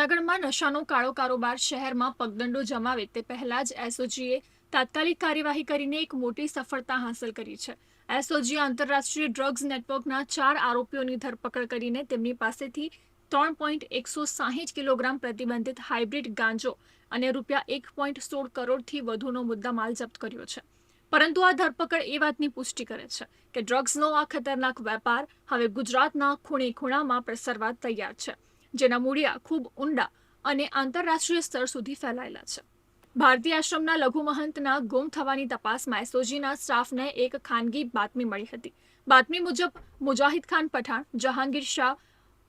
જૂનાગઢમાં નશાનો કાળો કારોબાર શહેરમાં પગદંડો જમાવે તે પહેલા જ એસઓજીએ તાત્કાલિક કાર્યવાહી કરીને એક મોટી સફળતા હાંસલ કરી છે. એસઓજી આંતરરાષ્ટ્રીય ડ્રગ્સ નેટવર્કના ચાર આરોપીઓની ધરપકડ કરીને તેમની પાસેથી ત્રણ પોઈન્ટ એકસો સાહીઠ કિલોગ્રામ પ્રતિબંધિત હાઇબ્રિડ ગાંજો અને રૂપિયા એક પોઈન્ટ સોળ કરોડથી વધુનો મુદ્દામાલ જપ્ત કર્યો છે. પરંતુ આ ધરપકડ એ વાતની પુષ્ટિ કરે છે કે ડ્રગ્સનો આ ખતરનાક વેપાર હવે ગુજરાતના ખૂણે ખૂણામાં પ્રસરવા તૈયાર છે. જેના મૂળિયા ખૂબ ઊંડા અને આંતરરાષ્ટ્રીય સ્તર સુધી ફેલાયેલા છે. ભારતીય આશ્રમના લઘુ મહંતના ગુમ થવાની તપાસમાં એસઓજીના સ્ટાફને એક ખાનગી બાતમી મળી હતી. બાતમી મુજબ, મુજાહિદ ખાન પઠાણ, જહાંગીર શાહ,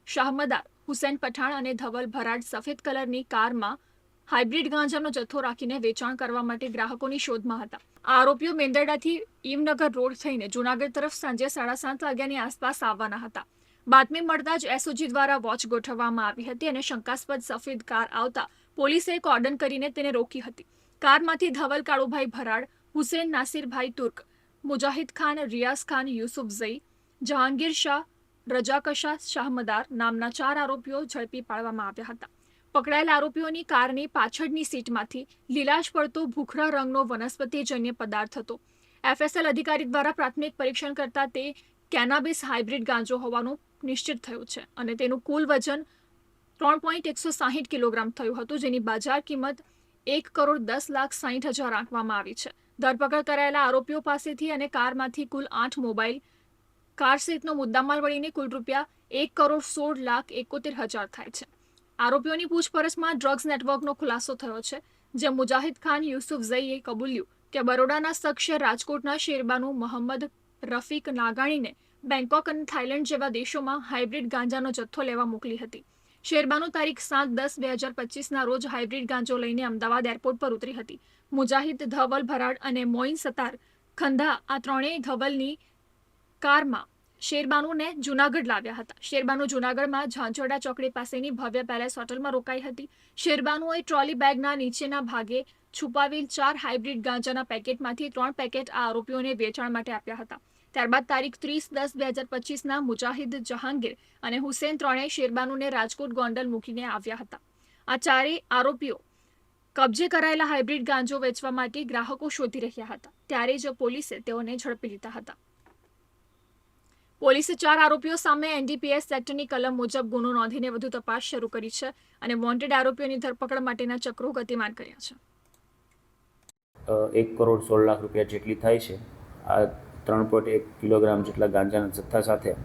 શાહમદાર, હુસેન પઠાણ અને ધવલ ભરાડ સફેદ કલરની કારમાં હાઇબ્રિડ ગાંજાનો જથ્થો રાખીને વેચાણ કરવા માટે ગ્રાહકોની શોધમાં હતા. આરોપીઓ મેંદરડાથી ઈમનગર રોડ થઈને જૂનાગઢ તરફ સાંજે સાડા સાત વાગ્યાની આસપાસ આવવાના હતા. બાતમી મળતા જ એસઓજી દ્વારા વોચ ગોઠવવામાં આવી હતી અને શંકાસ્પદ સફેદ કાર આવતા પોલીસે કોર્ડન કરીને તેને રોકી હતી. કારમાંથી ધવલ, કાળુભાઈ ભરાડ, હુસેન નાસિરભાઈ તુર્ક, મુજાહિદ ખાન, રિયાઝ ખાન, યુસુફ ઝઈ, જહાંગીર શાહ રજાકશા શાહમદાર નામના ચાર આરોપીઓ ઝડપી પાડવામાં આવ્યા હતા. પકડાયેલ આરોપીઓની કારની પાછળની સીટમાંથી લીલાશ પડતો ભૂખરા રંગનો વનસ્પતિજન્ય પદાર્થ હતો. એફએસએલ અધિકારી દ્વારા પ્રાથમિક પરીક્ષણ કરતા તે કેનાબિસ હાઇબ્રિડ ગાંજો હોવાનું નિશ્ચિત થયું છે અને તેનું કુલ વજન ત્રણ પોઈન્ટ એકસો સાહીઠ કિલોગ્રામ થયું હતું, જેની બજાર કિંમત એક કરોડ દસ લાખ સાહીઠ હજાર આંકવામાં આવી છે. ધરપકડ કરાયેલા આરોપીઓ પાસેથી અને કારમાંથી કુલ આઠ મોબાઈલ કાર સહિતનો મુદ્દામાલ મળીને કુલ રૂપિયા એક કરોડ સોળ લાખ એકોતેર હજાર થાય છે. આરોપીઓની પૂછપરછમાં ડ્રગ્સ નેટવર્કનો ખુલાસો થયો છે જે મુજાહિદ ખાન, યુસુફ ઝઈએ, કબૂલ્યું કે બરોડાના શખ્સે રાજકોટના શેરબાનુ મોહમ્મદ રફીક નાગાણીને બેંકોક અને થાઇલેન્ડ જેવા દેશોમાં હાઇબ્રિડ ગાંજાનો જથ્થો લેવા મોકલી હતી. શેરબાનુ તારીખ સાત દસ બે હજાર પચીસના રોજ હાઇબ્રિડ ગાંજો લઈને અમદાવાદ એરપોર્ટ પર ઉતરી હતી. મુજાહિદ ધવલ ભરાડ અને મોઇન સતાર ખંધા આ ત્રણેય ધવલની કારમાં શેરબાનુને જૂનાગઢ લાવ્યા હતા. શેરબાનુ જૂનાગઢમાં ઝાંઝરડા ચોકડી પાસેની ભવ્ય પેલેસ હોટલમાં રોકાઈ હતી. શેરબાનુએ ટ્રોલી બેગના નીચેના ભાગે છુપાવેલ ચાર હાઇબ્રિડ ગાંજાના પેકેટમાંથી ત્રણ પેકેટ આ આરોપીઓને વેચાણ માટે આપ્યા હતા. ત્યારબાદ તારીખ ત્રીસ દસ બે હજાર પચીસના મુજાહિદ જહાંગીર અને હુસેન ત્રણેય શેરબાનુને રાજકોટ ગોંડલ મૂકીને આવ્યા હતા. આ ચારેય આરોપીઓ કબજે કરાયેલા હાઇબ્રિડ ગાંજો વેચવા માટે ગ્રાહકો શોધી રહ્યા હતા. ત્યારે જ પોલીસે તેઓને ઝડપી લીધા હતા. પોલીસે ચાર આરોપીઓ સામે એનડીપીએસ એક્ટની કલમ મુજબ ગુનો નોંધીને વધુ તપાસ શરૂ કરી છે અને વોન્ટેડ આરોપીઓની ધરપકડ માટેના ચક્રો ગતિમાન કર્યા છે. એક કરોડ સોળ લાખ રૂપિયા જેટલી થાય છે. આ ત્રણ પોઈન્ટ એક કિલોગ્રામ જેટલા ગાંજાના જથ્થા સાથે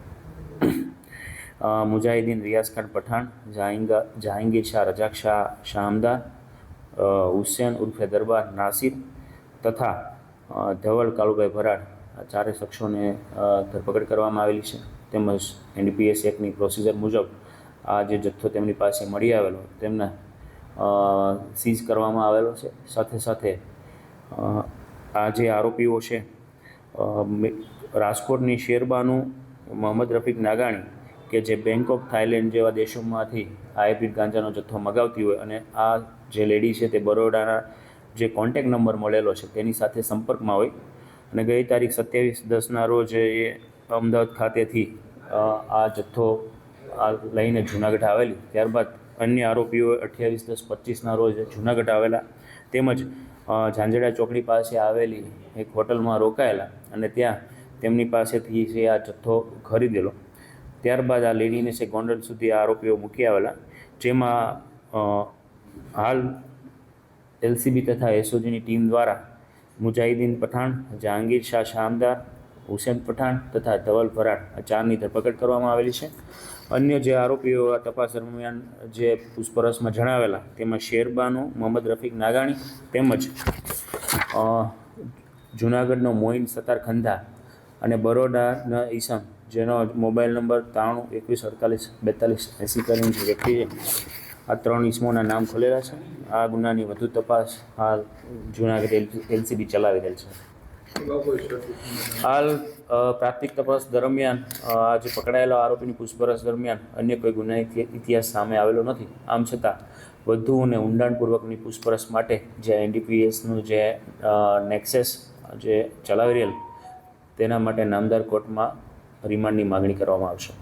મુજાહિદીન રિયાઝ ખાન પઠાણ, જહાંગા, જહાંગીર શાહ રજાક શાહ શાહમદાર હુસેન ઉર્ફે દરબાર નાસિર તથા ધવલ કાળુભાઈ ભરાડ આ ચારે શખ્સોને ધરપકડ કરવામાં આવેલી છે. તેમજ એનડીપીએસ એક્ટની પ્રોસિજર મુજબ આ જે જથ્થો તેમની પાસે મળી આવેલો, તેમને સીઝ કરવામાં આવેલો છે. સાથે સાથે આ જે આરોપીઓ છે રાજકોટની શેરબાનું, મોહમ્મદ રફીક નાગાણી કે જે બેંક ઓફ થાઇલેન્ડ જેવા દેશોમાંથી હાઇબ્રિડ ગાંજાનો જથ્થો મગાવતી હોય અને આ જે લેડી છે તે બરોડાના જે કોન્ટેક નંબર મળેલો છે તેની સાથે સંપર્કમાં હોય. અને ગઈ તારીખ સત્યાવીસ દસના રોજ એ અમદાવાદ ખાતેથી આ જથ્થો આ લઈને જુનાગઢ આવેલી. ત્યારબાદ અન્ય આરોપીઓ અઠ્યાવીસ દસ પચીસના રોજ જુનાગઢ આવેલા. તેમજ ઝાંઝડા ચોકડી પાસે આવેલી એક હોટલમાં રોકાયેલા. અને ત્યાં તેમની પાસેથી છે આ જથ્થો ખરીદેલો, ત્યારબાદ આ લેડીને છે ગોંડલ સુધી આ આરોપીઓ મૂકી આવેલા, જેમાં હાલ એલસીબી તથા એસઓજીની ટીમ દ્વારા મુજાહિદીન પઠાણ, જહાંગીર શાહ શામદાર હુસેન પઠાણ તથા ધવલ ફરાડ આ ચારની ધરપકડ કરવામાં આવેલી છે. અન્ય જે આરોપીઓ આ તપાસ દરમિયાન જે પૂછપરછમાં જણાવેલા, તેમાં શેરબાનો, મોહમ્મદ રફીક નાગાણી તેમજ જુનાગઢનો મોઇન સતાર ખંધા અને બરોડાના ઈસમ, જેનો મોબાઈલ નંબર ત્રાણું, એકવીસ, અડતાલીસ, બેતાલીસ, એંસી કરીને જે વ્યક્તિ આ ત્રણ ઈસમોના નામ ખોલેલા છે. આ ગુનાની વધુ તપાસ હાલ જુનાગઢ એલસીબી ચલાવી રહેલ છે. હાલ પ્રાથમિક તપાસ દરમિયાન આજે પકડાયેલા આરોપીની પૂછપરછ દરમિયાન અન્ય કોઈ ગુના ઇતિહાસ સામે આવેલો નથી. આમ છતાં, વધુ અને ઊંડાણપૂર્વકની પૂછપરછ માટે જે એનડીપીએસનું જે નેક્સેસ જે ચલાવી રહેલ તેના માટે નામદાર કોર્ટમાં રિમાન્ડની માગણી કરવામાં આવશે.